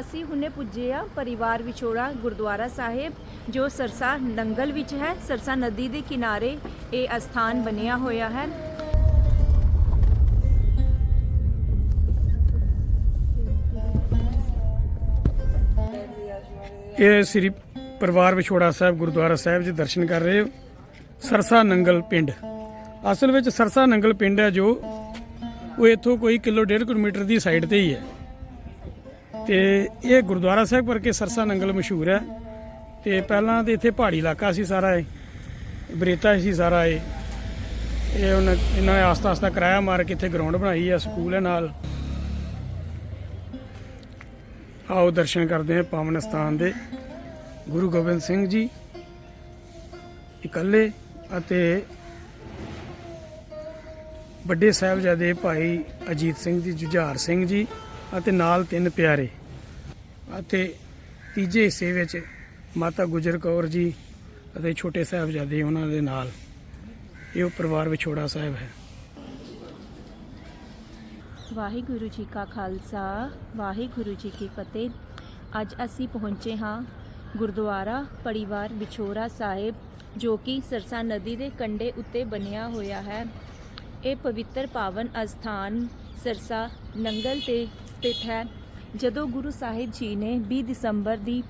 ਅਸੀਂ ਹੁਣੇ ਪੁੱਜੇ ਆ ਪਰਿਵਾਰ ਵਿਛੋੜਾ ਗੁਰਦੁਆਰਾ ਸਾਹਿਬ, ਜੋ ਸਰਸਾ ਨੰਗਲ ਵਿੱਚ ਹੈ। ਸਰਸਾ ਨਦੀ ਦੇ ਕਿਨਾਰੇ ਇਹ ਅਸਥਾਨ ਬਣਿਆ ਹੋਇਆ ਹੈ। ਇਹ ਸ੍ਰੀ ਪਰਿਵਾਰ ਵਿਛੋੜਾ ਸਾਹਿਬ ਗੁਰਦੁਆਰਾ ਸਾਹਿਬ ਜੀ ਦਰਸ਼ਨ ਕਰ ਰਹੇ ਹੋ। ਸਰਸਾ ਨੰਗਲ ਪਿੰਡ। ਅਸਲ ਵਿੱਚ ਸਰਸਾ ਨੰਗਲ ਪਿੰਡ ਹੈ ਜੋ ਉਹ ਇੱਥੋਂ ਕੋਈ ਕਿਲੋ ਡੇਢ ਕਿਲੋਮੀਟਰ ਦੀ ਸਾਈਡ ਤੇ ਹੀ ਹੈ। ਤੇ ਇਹ ਗੁਰਦੁਆਰਾ ਸਾਹਿਬ ਕਰਕੇ ਸਰਸਾ ਨੰਗਲ ਮਸ਼ਹੂਰ ਹੈ। ਤੇ ਪਹਿਲਾਂ ਤੇ ਇੱਥੇ ਪਹਾੜੀ ਇਲਾਕਾ ਸੀ ਸਾਰਾ ਇਹ। ਬਰੇਤਾ ਸੀ ਸਾਰਾ ਇਹ। ਇਹ ਹੁਣ ਇਹਨਾਂ ਨੇ ਆਸਤਾ ਆਸਤਾ ਕਿਰਾਇਆ ਮਾਰ ਕੇ ਇੱਥੇ ਗਰਾਊਂਡ ਬਣਾਈ ਆ ਸਕੂਲ ਹੈ ਨਾਲ। ਆਓ ਦਰਸ਼ਨ ਕਰਦੇ ਹਾਂ ਪਾਵਨ ਸਥਾਨ ਦੇ। ਗੁਰੂ ਗੋਬਿੰਦ ਸਿੰਘ ਜੀ ਇਕੱਲੇ ਅਤੇ ਵੱਡੇ ਸਾਹਿਬਜ਼ਾਦੇ ਭਾਈ ਅਜੀਤ ਸਿੰਘ ਜੀ, ਜੁਝਾਰ ਸਿੰਘ ਜੀ। ਅਤੇ ਨਾਲ ਤਿੰਨ ਪਿਆਰੇ। ਅਤੇ ਤੀਜੇ ਹਿੱਸੇ ਵਿੱਚ ਮਾਤਾ ਗੁਜਰ ਕੌਰ ਜੀ ਅਤੇ ਛੋਟੇ ਸਾਹਿਬਜ਼ਾਦੇ ਉਹਨਾਂ ਦੇ ਨਾਲ। ਇਹ ਪਰਿਵਾਰ ਵਿਛੋੜਾ ਸਾਹਿਬ ਹੈ। ਵਾਹਿਗੁਰੂ ਜੀ ਕਾ ਖਾਲਸਾ, ਵਾਹਿਗੁਰੂ ਜੀ ਕੀ ਫਤਿਹ। ਅੱਜ ਅਸੀਂ ਪਹੁੰਚੇ ਹਾਂ ਗੁਰਦੁਆਰਾ ਪਰਿਵਾਰ ਵਿਛੋੜਾ ਸਾਹਿਬ, ਜੋ ਕਿ ਸਰਸਾ ਨਦੀ ਦੇ ਕੰਢੇ ਉੱਤੇ ਬਣਿਆ ਹੋਇਆ ਹੈ। ਇਹ ਪਵਿੱਤਰ ਪਾਵਨ ਅਸਥਾਨ ਸਰਸਾ ਨੰਗਲ ਤੇ ਸਥਿਤ ਹੈ। ਜਦੋਂ ਗੁਰੂ ਸਾਹਿਬ ਜੀ ਨੇ 20 ਦਸੰਬਰ ਦੀ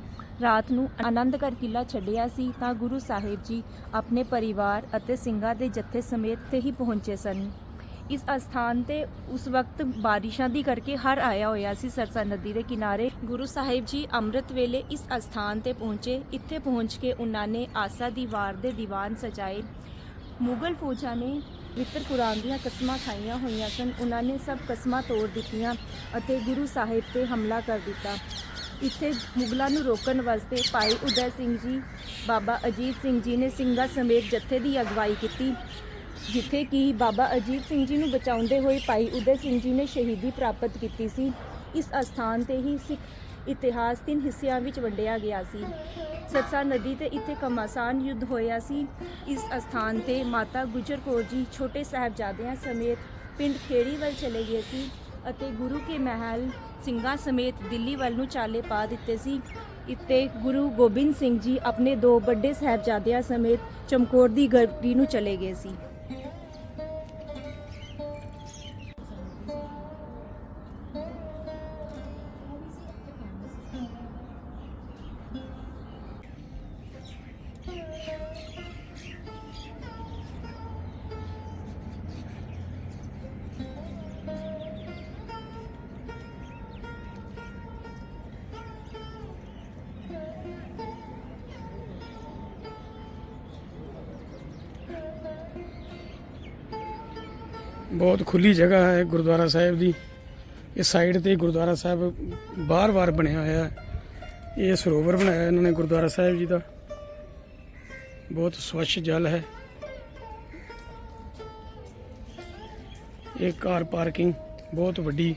ਰਾਤ ਨੂੰ ਆਨੰਦਗੜ੍ਹ ਕਿਲਾ ਛੱਡਿਆ ਸੀ, ਤਾਂ ਗੁਰੂ ਸਾਹਿਬ ਜੀ ਆਪਣੇ ਪਰਿਵਾਰ ਅਤੇ ਸਿੰਘਾਂ ਦੇ ਜੱਥੇ ਸਮੇਤ ਤੇ ਹੀ ਪਹੁੰਚੇ ਸਨ। ਇਸ ਅਸਥਾਨ ਤੇ ਉਸ ਵਕਤ ਬਾਰਿਸ਼ਾਂ ਦੀ ਕਰਕੇ ਹਰ ਆਇਆ ਹੋਇਆ ਸੀ ਸਰਸਾ ਨਦੀ ਦੇ ਕਿਨਾਰੇ। ਗੁਰੂ ਸਾਹਿਬ ਜੀ ਅੰਮ੍ਰਿਤ ਵੇਲੇ ਇਸ ਅਸਥਾਨ ਤੇ ਪਹੁੰਚੇ। ਇੱਥੇ ਪਹੁੰਚ ਕੇ ਉਹਨਾਂ ਨੇ ਆਸਾ ਦੀ ਵਾਰ ਦੇ ਦੀਵਾਨ ਸਜਾਏ। ਮੁਗਲ ਫੌਜਾਂ ਨੇ ਪਵਿੱਤਰ ਕੁਰਾਨ ਦੀਆਂ ਕਸਮਾਂ ਖਾਈਆਂ ਹੋਈਆਂ ਸਨ। ਉਹਨਾਂ ਨੇ ਸਭ ਕਸਮਾਂ ਤੋੜ ਦਿੱਤੀਆਂ ਅਤੇ ਗੁਰੂ ਸਾਹਿਬ ਤੇ ਹਮਲਾ ਕਰ ਦਿੱਤਾ। ਇੱਥੇ ਮੁਗਲਾਂ ਨੂੰ ਰੋਕਣ ਵਾਸਤੇ ਭਾਈ ਉਦੈ ਸਿੰਘ ਜੀ, ਬਾਬਾ ਅਜੀਤ ਸਿੰਘ ਜੀ ਨੇ ਸਿੰਘਾਂ ਸਮੇਤ ਜੱਥੇ ਦੀ ਅਗਵਾਈ ਕੀਤੀ, ਜਿੱਥੇ ਕਿ ਬਾਬਾ ਅਜੀਤ ਸਿੰਘ ਜੀ ਨੂੰ ਬਚਾਉਂਦੇ ਹੋਏ ਭਾਈ ਉਦੈ ਸਿੰਘ ਜੀ ਨੇ ਸ਼ਹੀਦੀ ਪ੍ਰਾਪਤ ਕੀਤੀ ਸੀ। ਇਸ ਅਸਥਾਨ ਤੇ ਹੀ ਸਿੱਖ ਇਤਿਹਾਸ ਤਿੰਨ ਹਿੱਸਿਆਂ ਵਿੱਚ ਵੰਡਿਆ ਗਿਆ ਸੀ। ਸਰਸਾ ਨਦੀ ਤੇ ਇੱਥੇ ਕਮਾਸਾਨ ਯੁੱਧ ਹੋਇਆ ਸੀ। ਇਸ ਅਸਥਾਨ ਤੇ ਮਾਤਾ ਗੁਜਰ ਕੌਰ ਜੀ ਛੋਟੇ ਸਾਹਿਬਜ਼ਾਦਿਆਂ ਸਮੇਤ ਪਿੰਡ ਖੇੜੀ ਵੱਲ ਚਲੇ ਗਏ ਸੀ ਅਤੇ ਗੁਰੂ ਕੇ ਮਹਿਲ ਸਿੰਘਾਂ ਸਮੇਤ ਦਿੱਲੀ ਵੱਲ ਨੂੰ ਚਾਲੇ ਪਾ ਦਿੱਤੇ ਸੀ। ਇੱਥੇ ਗੁਰੂ ਗੋਬਿੰਦ ਸਿੰਘ ਜੀ ਆਪਣੇ ਦੋ ਵੱਡੇ ਸਾਹਿਬਜ਼ਾਦਿਆਂ ਸਮੇਤ ਚਮਕੌਰ ਦੀ ਗੜ੍ਹੀ ਨੂੰ ਚਲੇ ਗਏ ਸੀ। ਬਹੁਤ ਖੁੱਲੀ ਜਗ੍ਹਾ ਹੈ ਗੁਰਦੁਆਰਾ ਸਾਹਿਬ ਦੀ। ਇਸ ਸਾਈਡ ਤੇ ਗੁਰਦੁਆਰਾ ਸਾਹਿਬ ਬਾਰ-ਬਾਰ ਬਣਿਆ ਹੋਇਆ ਹੈ। ਇਹ ਸਰੋਵਰ ਬਣਾਇਆ ਇਹਨਾਂ ਨੇ ਗੁਰਦੁਆਰਾ ਸਾਹਿਬ ਜੀ ਦਾ। ਬਹੁਤ ਸਵੱਛ ਜਲ ਹੈ। ਇਹ ਕਾਰ ਪਾਰਕਿੰਗ ਬਹੁਤ ਵੱਡੀ